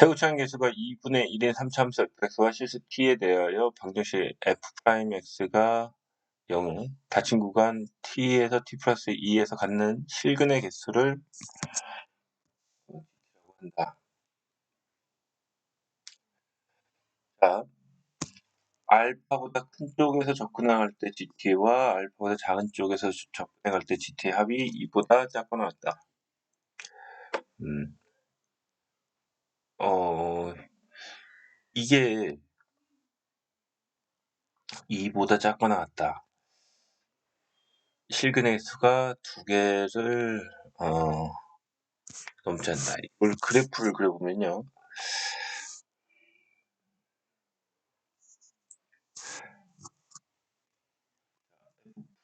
최우차항 계수가 2분의 1인 3차함수 fx와 실수 t에 대하여 방정식 f'x가 0, 닫힌 구간 t에서 t 플러스 2에서 갖는 실근의 개수를 한다. 자, 알파보다 큰 쪽에서 접근할 때 GT와 알파보다 작은 쪽에서 접근할 때 GT의 합이 2보다 작거나 같다. 음. 어, 이게 2보다 작거나 같다. 실근의 수가 두 개를 어, 넘지 않다. 이걸 그래프를 그려보면요.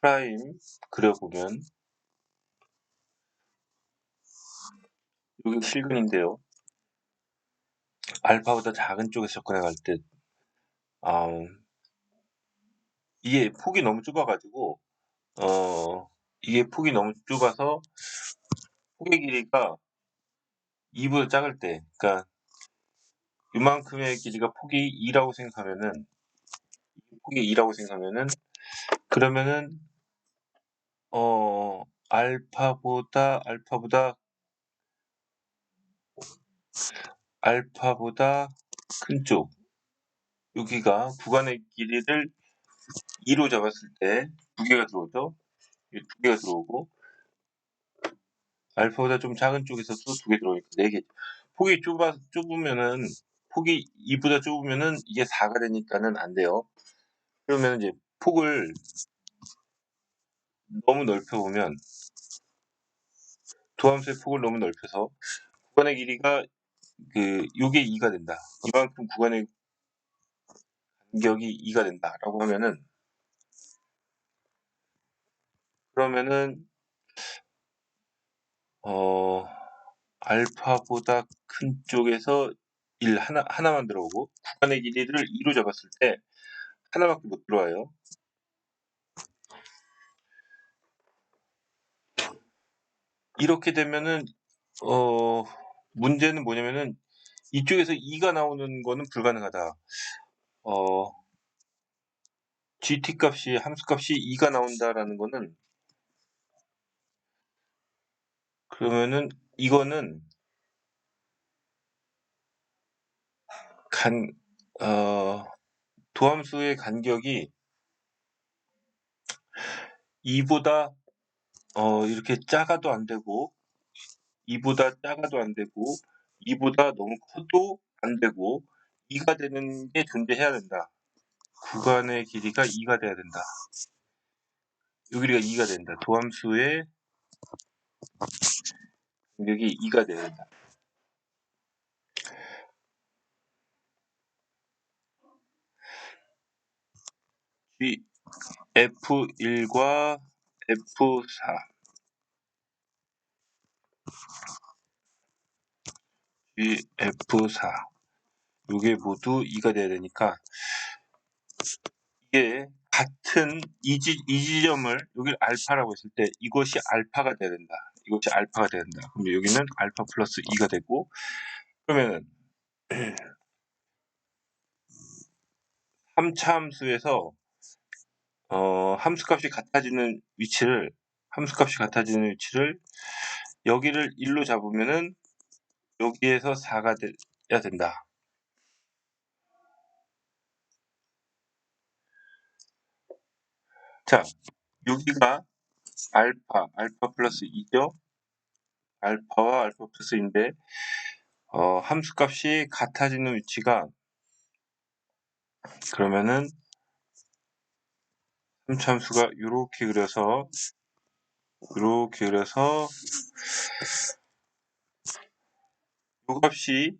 프라임 그려보면 여기 실근인데요. 알파보다 작은 쪽에서 접근해 갈 때, 어, 이게 폭이 너무 좁아가지고, 어, 이게 폭이 너무 좁아서 폭의 길이가 2보다 작을 때, 그러니까 이만큼의 길이가 폭이 2라고 생각하면은, 폭이 2라고 생각하면은, 그러면은, 어, 알파보다, 알파보다, 알파보다 큰 쪽, 여기가 구간의 길이를 2로 잡았을 때 두 개가 들어오죠? 두 개가 들어오고, 알파보다 좀 작은 쪽에서도 두 개 들어오니까 네 개. 폭이 좁아, 좁으면은, 폭이 2보다 좁으면은 이게 4가 되니까는 안 돼요. 그러면 이제 폭을 너무 넓혀 보면, 도함수의 폭을 너무 넓혀서 구간의 길이가 그, 요게 2가 된다. 이만큼 구간의 간격이 2가 된다라고 하면은, 그러면은, 어, 알파보다 큰 쪽에서 1 하나, 하나만 들어오고, 구간의 길이를 2로 잡았을 때, 하나밖에 못 들어와요. 이렇게 되면은, 어, 문제는 뭐냐면은, 이쪽에서 2가 나오는 거는 불가능하다. 어, gt 값이, 함수 값이 2가 나온다라는 거는, 그러면은, 이거는, 간, 어, 도함수의 간격이 2보다 어, 이렇게 작아도 안 되고 2보다 작아도 안 되고 2보다 너무 커도 안 되고 2가 되는 게 존재해야 된다. 구간의 길이가 2가 돼야 된다. 이 길이가 2가 된다. 도함수의 간격이 2가 돼야 된다. G F1과 F4 G-F4 요게 모두 2가 돼야 되니까 이게 같은 이, 지, 이 지점을 여기를 알파라고 했을 때 이것이 알파가 돼야 된다. 이것이 알파가 돼야 된다. 그럼 여기는 알파 플러스 2가 되고 그러면 3차 함수에서 어, 함수값이 같아지는 위치를 함수값이 같아지는 위치를 여기를 1로 잡으면은 여기에서 4가 돼야 된다. 자, 여기가 알파, 알파 플러스 2죠? 알파와 알파 플러스인데 어, 함수값이 같아지는 위치가 그러면은 3참수가 이렇게 그려서 이렇게 그려서 요 값이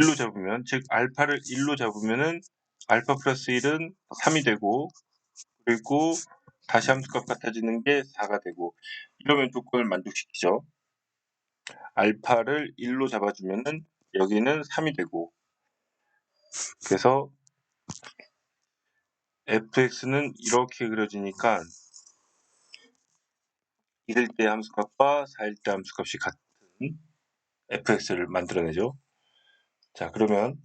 1로 잡으면 즉 알파를 1로 잡으면은 알파 플러스 1은 3이 되고 그리고 다시 함수값 같아지는 게 4가 되고 이러면 조건을 만족시키죠. 알파를 1로 잡아주면은 여기는 3이 되고 그래서 fx는 이렇게 그려지니까 1일 때 함수값과 4일 때 함수값이 같은 fx를 만들어내죠. 자, 그러면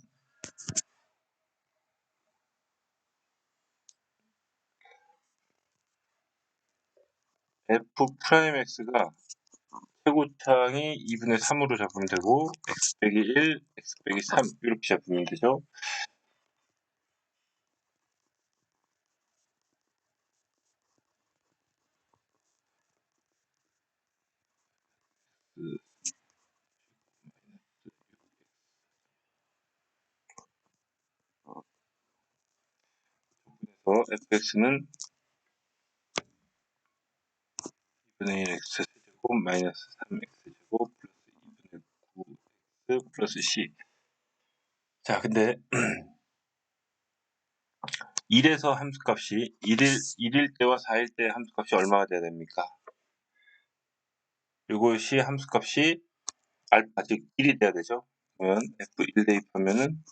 f 프라임 x가 최고창이 2분의 3으로 잡으면 되고 x 빼기 1, x 빼기 3 이렇게 잡으면 되죠. 그래서 fx는 2분의 1 x 제곱 마이너스 3 x 제곱 플러스 2분의 9 x 플러스 c 자 근데 1에서 함수값이 1일, 1일 때와 4일 때 함수값이 얼마가 돼야 됩니까? 이것이 함수값이 알파 즉 1이 돼야 되죠. 그러면 f1 대입하면은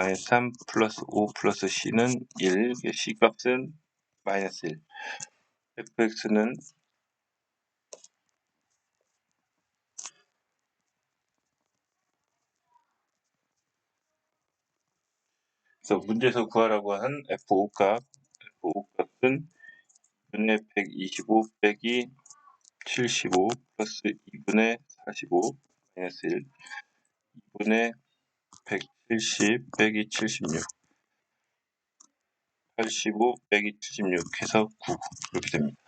마이너스 3 플러스 5 플러스 c는 1, c 값은 마이너스 1. fx는 그래서 문제에서 구하라고 한 f5 값, f5 값은 2분의 125 빼기 75 플러스 2분의 45 마이너스 1 2분의 170 빼기 76 85 빼기 76 해서 9 이렇게 됩니다.